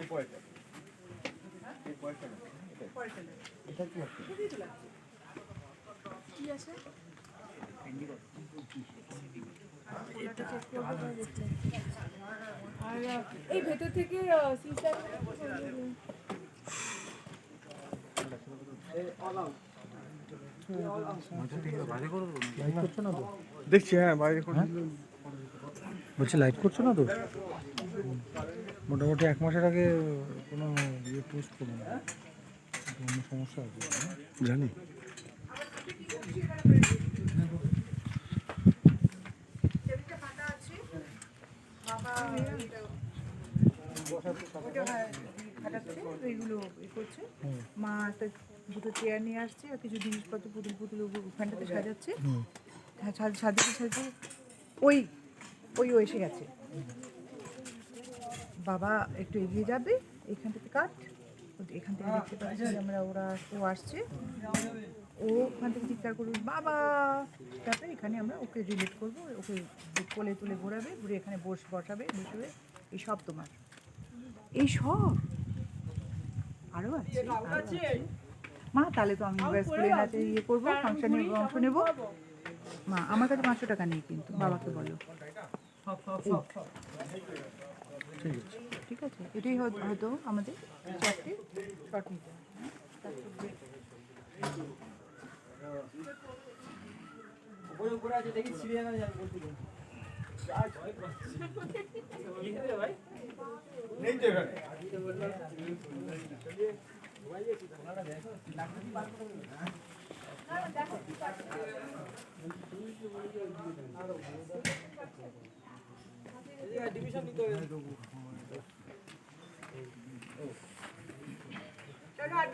এই পয়টা এই পয়টা পয়টা এটা কি আছে কি আছে আর এই ভেতর থেকে সিস্টার দেখছি হ্যাঁ বাইরে বলছি লাইট করছো না তো মোটামুটি এক মাসের আগে কোনো ইয়ে পোস্ট করো না অন্য সমস্যা আছে? হ্যাঁ? জানি। মা একটা দুটো চেয়ার নিয়ে আসছে আর কিছু জিনিসপত্র পুতুল পুতুল ওগুলো ওখানটাতে সাজাচ্ছে হ্যাঁ। সাজ- সাজাতে সাজাতে ওই ওই ও এসে গেছে বাবা একটু এগিয়ে যাবে এখান থেকে কাট। ও এখান থেকে দেখতে পাচ্ছি আমরা ওরা ও আসছে। ও ওখান থেকে চিৎকার করবে বাবা! তারপরে এখানে আমরা ওকে রিলেট করব ওকে কোলে তুলে ঘোরাবে ঘুরে এখানে বস বসাবে বসবে। এই সব তোমার। এই সব? আরও আছে? মা তাহলে তো আমি স্কুলের হাতে ইয়ে করব ফাংশনে অংশ নেব। মা আমার কাছে পাঁচশো টাকা নেই কিন্তু বাবাকে বলো। ঠিক আছে এটাই হয়তো আমাদের চারটে চাটনি দেখো ডিভিশন নিতে হবে।